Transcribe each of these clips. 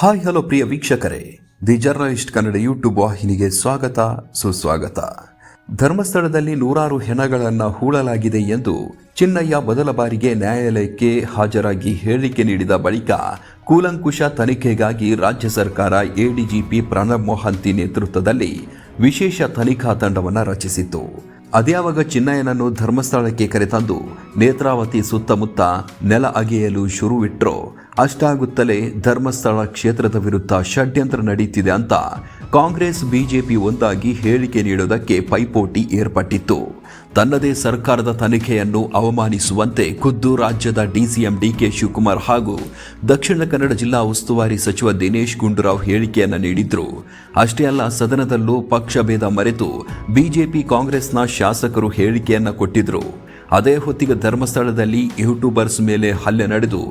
Hi hello ಪ್ರಿಯ ವೀಕ್ಷಕರೇ. The journalist Kannada YouTube ವಾಹಿನಿಗೆ ಸ್ವಾಗತ, ಸುಸ್ವಾಗತ. ಧರ್ಮಸ್ಥಳದಲ್ಲಿ ನೂರಾರು ಹೆಣಗಳನ್ನು ಹೂಳಲಾಗಿದೆ ಎಂದು ಚಿನ್ನಯ್ಯ ಮೊದಲ ಬಾರಿಗೆ ನ್ಯಾಯಾಲಯಕ್ಕೆ ಹಾಜರಾಗಿ ಹೇಳಿಕೆ ನೀಡಿದ ಬಳಿಕ ಕೂಲಂಕುಷ ತನಿಖೆಗಾಗಿ ರಾಜ್ಯ ಸರ್ಕಾರ ಎಡಿಜಿಪಿ ಪ್ರಣಬ್ ಮೊಹಂತಿ ನೇತೃತ್ವದಲ್ಲಿ ವಿಶೇಷ ತನಿಖಾ ತಂಡವನ್ನು ರಚಿಸಿತ್ತು. ಅದ್ಯಾವಾಗ ಚಿನ್ನಯ್ಯನನ್ನು ಧರ್ಮಸ್ಥಳಕ್ಕೆ ಕರೆತಂದು ನೇತ್ರಾವತಿ ಸುತ್ತಮುತ್ತ ನೆಲ ಅಗೆಯಲು ಶುರುವಿಟ್ರೋ. ಅಷ್ಟಾಗುತ್ತಲೇ ಧರ್ಮಸ್ಥಳ ಕ್ಷೇತ್ರದ ವಿರುದ್ಧ ಷಡ್ಯಂತ್ರ ನಡೆಯುತ್ತಿದೆ ಅಂತ ಕಾಂಗ್ರೆಸ್ ಬಿಜೆಪಿ ಒಂದಾಗಿ ಹೇಳಿಕೆ ನೀಡುವುದಕ್ಕೆ ಪೈಪೋಟಿ ಏರ್ಪಟ್ಟಿತ್ತು. ತನ್ನದೇ ಸರ್ಕಾರದ ತನಿಖೆಯನ್ನು ಅವಮಾನಿಸುವಂತೆ ಖುದ್ದು ರಾಜ್ಯದ ಡಿಸಿಎಂ ಡಿಕೆ ಶಿವಕುಮಾರ್ ಹಾಗೂ ದಕ್ಷಿಣ ಕನ್ನಡ ಜಿಲ್ಲಾ ಉಸ್ತುವಾರಿ ಸಚಿವ ದಿನೇಶ್ ಗುಂಡೂರಾವ್ ಹೇಳಿಕೆಯನ್ನು ನೀಡಿದ್ರು. ಅಷ್ಟೇ ಅಲ್ಲ, ಸದನದಲ್ಲೂ ಪಕ್ಷಭೇದ ಮರೆತು ಬಿಜೆಪಿ ಕಾಂಗ್ರೆಸ್ನ ಶಾಸಕರು ಹೇಳಿಕೆಯನ್ನು ಕೊಟ್ಟಿದ್ರು. ಅದೇ ಹೊತ್ತಿಗೆ ಧರ್ಮಸ್ಥಳದಲ್ಲಿ ಯೂಟ್ಯೂಬರ್ಸ್ ಮೇಲೆ ಹಲ್ಲೆ ನಡೆದು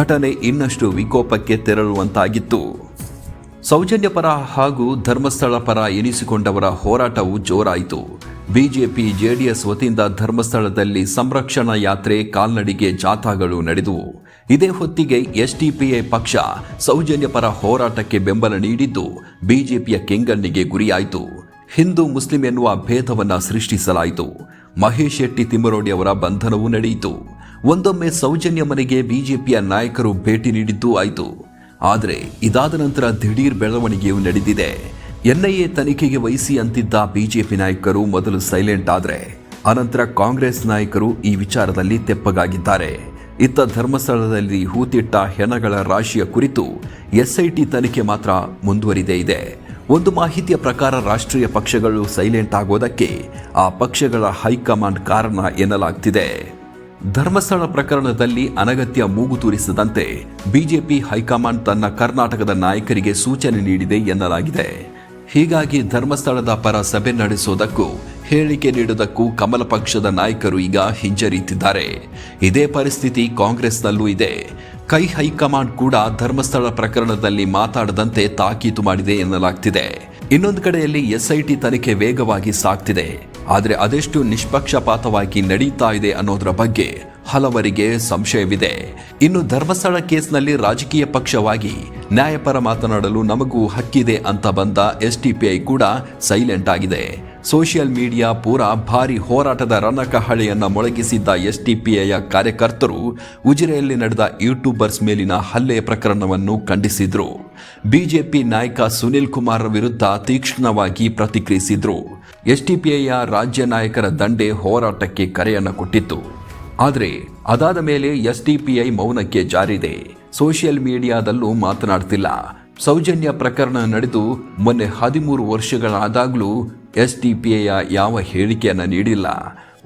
ಘಟನೆ ಇನ್ನಷ್ಟು ವಿಕೋಪಕ್ಕೆ ತೆರಳುವಂತಾಗಿತ್ತು. ಸೌಜನ್ಯ ಪರ ಹಾಗೂ ಧರ್ಮಸ್ಥಳ ಪರ ಎನಿಸಿಕೊಂಡವರ ಹೋರಾಟವು ಜೋರಾಯಿತು. ಬಿಜೆಪಿ, ಜೆಡಿಎಸ್ ವತಿಯಿಂದ ಧರ್ಮಸ್ಥಳದಲ್ಲಿ ಸಂರಕ್ಷಣಾ ಯಾತ್ರೆ, ಕಾಲ್ನಡಿಗೆ ಜಾಥಾಗಳು ನಡೆದವು. ಇದೇ ಹೊತ್ತಿಗೆ ಎಸ್ಡಿಪಿಐ ಪಕ್ಷ ಸೌಜನ್ಯ ಪರ ಹೋರಾಟಕ್ಕೆ ಬೆಂಬಲ ನೀಡಿದ್ದು, ಬಿಜೆಪಿಯ ಕೆಂಗಣ್ಣಿಗೆ ಗುರಿಯಾಯಿತು. ಹಿಂದೂ ಮುಸ್ಲಿಂ ಎನ್ನುವ ಭೇದವನ್ನು ಸೃಷ್ಟಿಸಲಾಯಿತು. ಮಹೇಶ್ ಶೆಟ್ಟಿ ತಿಮ್ಮರೋಡಿ ಅವರ ಬಂಧನವೂ ನಡೆಯಿತು. ಒಂದೊಮ್ಮೆ ಸೌಜನ್ಯ ಮನೆಗೆ ಬಿಜೆಪಿಯ ನಾಯಕರು ಭೇಟಿ ನೀಡಿದ್ದೂ ಆಯಿತು. ಆದರೆ ಇದಾದ ನಂತರ ದಿಢೀರ್ ಬೆಳವಣಿಗೆಯು ನಡೆದಿದೆ. ಎನ್ಐಎ ತನಿಖೆಗೆ ವಹಿಸಿ ಅಂತಿದ್ದ ಬಿಜೆಪಿ ನಾಯಕರು ಮೊದಲು ಸೈಲೆಂಟ್ ಆದರೆ, ಅನಂತರ ಕಾಂಗ್ರೆಸ್ ನಾಯಕರು ಈ ವಿಚಾರದಲ್ಲಿ ತೆಪ್ಪಗಾಗಿದ್ದಾರೆ. ಇತ್ತ ಧರ್ಮಸ್ಥಳದಲ್ಲಿ ಹೂತಿಟ್ಟ ಹೆಣಗಳ ರಾಶಿಯ ಕುರಿತು ಎಸ್ಐಟಿ ತನಿಖೆ ಮಾತ್ರ ಮುಂದುವರಿದೇ ಇದೆ. ಒಂದು ಮಾಹಿತಿಯ ಪ್ರಕಾರ ರಾಷ್ಟ್ರೀಯ ಪಕ್ಷಗಳು ಸೈಲೆಂಟ್ ಆಗೋದಕ್ಕೆ ಆ ಪಕ್ಷಗಳ ಹೈಕಮಾಂಡ್ ಕಾರಣ ಎನ್ನಲಾಗ್ತಿದೆ. ಧರ್ಮಸ್ಥಳ ಪ್ರಕರಣದಲ್ಲಿ ಅನಗತ್ಯ ಮೂಗು ತೂರಿಸದಂತೆ ಬಿಜೆಪಿ ಹೈಕಮಾಂಡ್ ತನ್ನ ಕರ್ನಾಟಕದ ನಾಯಕರಿಗೆ ಸೂಚನೆ ನೀಡಿದೆ ಎನ್ನಲಾಗಿದೆ. ಹೀಗಾಗಿ ಧರ್ಮಸ್ಥಳದ ಪರ ಸಭೆ ನಡೆಸುವುದಕ್ಕೂ ಹೇಳಿಕೆ ನೀಡುವುದಕ್ಕೂ ಕಮಲ ಪಕ್ಷದ ನಾಯಕರು ಈಗ ಹಿಂಜರಿಯುತ್ತಿದ್ದಾರೆ. ಇದೇ ಪರಿಸ್ಥಿತಿ ಕಾಂಗ್ರೆಸ್ನಲ್ಲೂ ಇದೆ. ಕೈ ಹೈಕಮಾಂಡ್ ಕೂಡ ಧರ್ಮಸ್ಥಳ ಪ್ರಕರಣದಲ್ಲಿ ಮಾತಾಡದಂತೆ ತಾಕೀತು ಮಾಡಿದೆ ಎನ್ನಲಾಗ್ತಿದೆ. ಇನ್ನೊಂದು ಕಡೆಯಲ್ಲಿ ಎಸ್ಐಟಿ ತನಿಖೆ ವೇಗವಾಗಿ ಸಾಗ್ತಿದೆ. ಆದರೆ ಅದೆಷ್ಟು ನಿಷ್ಪಕ್ಷಪಾತವಾಗಿ ನಡೀತಾ ಇದೆ ಅನ್ನೋದರ ಬಗ್ಗೆ ಹಲವರಿಗೆ ಸಂಶಯವಿದೆ. ಇನ್ನು ಧರ್ಮಸ್ಥಳ ಕೇಸ್ನಲ್ಲಿ ರಾಜಕೀಯ ಪಕ್ಷವಾಗಿ ನ್ಯಾಯಪರ ಮಾತನಾಡಲು ನಮಗೂ ಹಕ್ಕಿದೆ ಅಂತ ಬಂದ ಎಸ್ಟಿಪಿಐ ಕೂಡ ಸೈಲೆಂಟ್ ಆಗಿದೆ. ಸೋಷಿಯಲ್ ಮೀಡಿಯಾ ಪೂರಾ ಭಾರಿ ಹೋರಾಟದ ರಣಕಹಳೆಯನ್ನ ಮೊಳಗಿಸಿದ್ದ ಎಸ್ಟಿಪಿಐಯ ಕಾರ್ಯಕರ್ತರು ಉಜಿರೆಯಲ್ಲಿ ನಡೆದ ಯೂಟ್ಯೂಬರ್ಸ್ ಮೇಲಿನ ಹಲ್ಲೆ ಪ್ರಕರಣವನ್ನು ಖಂಡಿಸಿದ್ರು. ಬಿಜೆಪಿ ನಾಯಕ ಸುನಿಲ್ ಕುಮಾರ್ ವಿರುದ್ಧ ತೀಕ್ಷ್ಣವಾಗಿ ಪ್ರತಿಕ್ರಿಯಿಸಿದ್ರು. ಎಸ್ಟಿಪಿಐಯ ರಾಜ್ಯ ನಾಯಕರ ದಂಡೆ ಹೋರಾಟಕ್ಕೆ ಕರೆಯನ್ನು ಕೊಟ್ಟಿತ್ತು. ಆದರೆ ಅದಾದ ಮೇಲೆ ಎಸ್ಡಿಪಿಐ ಮೌನಕ್ಕೆ ಜಾರಿದೆ. ಸೋಷಿಯಲ್ ಮೀಡಿಯಾದಲ್ಲೂ ಮಾತನಾಡ್ತಿಲ್ಲ. ಸೌಜನ್ಯ ಪ್ರಕರಣ ನಡೆದು ಮೊನ್ನೆ ಹದಿಮೂರು ವರ್ಷಗಳಾದಾಗಲೂ ಐಯ ಯಾವ ಹೇಳಿಕೆಯನ್ನು ನೀಡಿಲ್ಲ.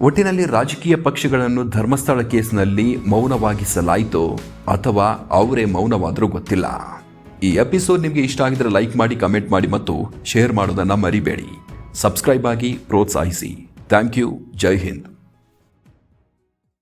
ಒಟ್ಟಿನಲ್ಲಿ ರಾಜಕೀಯ ಪಕ್ಷಗಳನ್ನು ಧರ್ಮಸ್ಥಳ ಕೇಸ್ನಲ್ಲಿ ಮೌನವಾಗಿಸಲಾಯಿತು ಅಥವಾ ಅವರೇ ಮೌನವಾದರೂ ಗೊತ್ತಿಲ್ಲ. ಈ ಎಪಿಸೋಡ್ ನಿಮಗೆ ಇಷ್ಟ ಆಗಿದ್ರೆ ಲೈಕ್ ಮಾಡಿ, ಕಮೆಂಟ್ ಮಾಡಿ ಮತ್ತು ಶೇರ್ ಮಾಡೋದನ್ನು ಮರಿಬೇಡಿ. ಸಬ್ಸ್ಕ್ರೈಬ್ ಆಗಿ ಪ್ರೋತ್ಸಾಹಿಸಿ ಥ್ಯಾಂಕ್ ಯು ಜೈ ಹಿಂದ್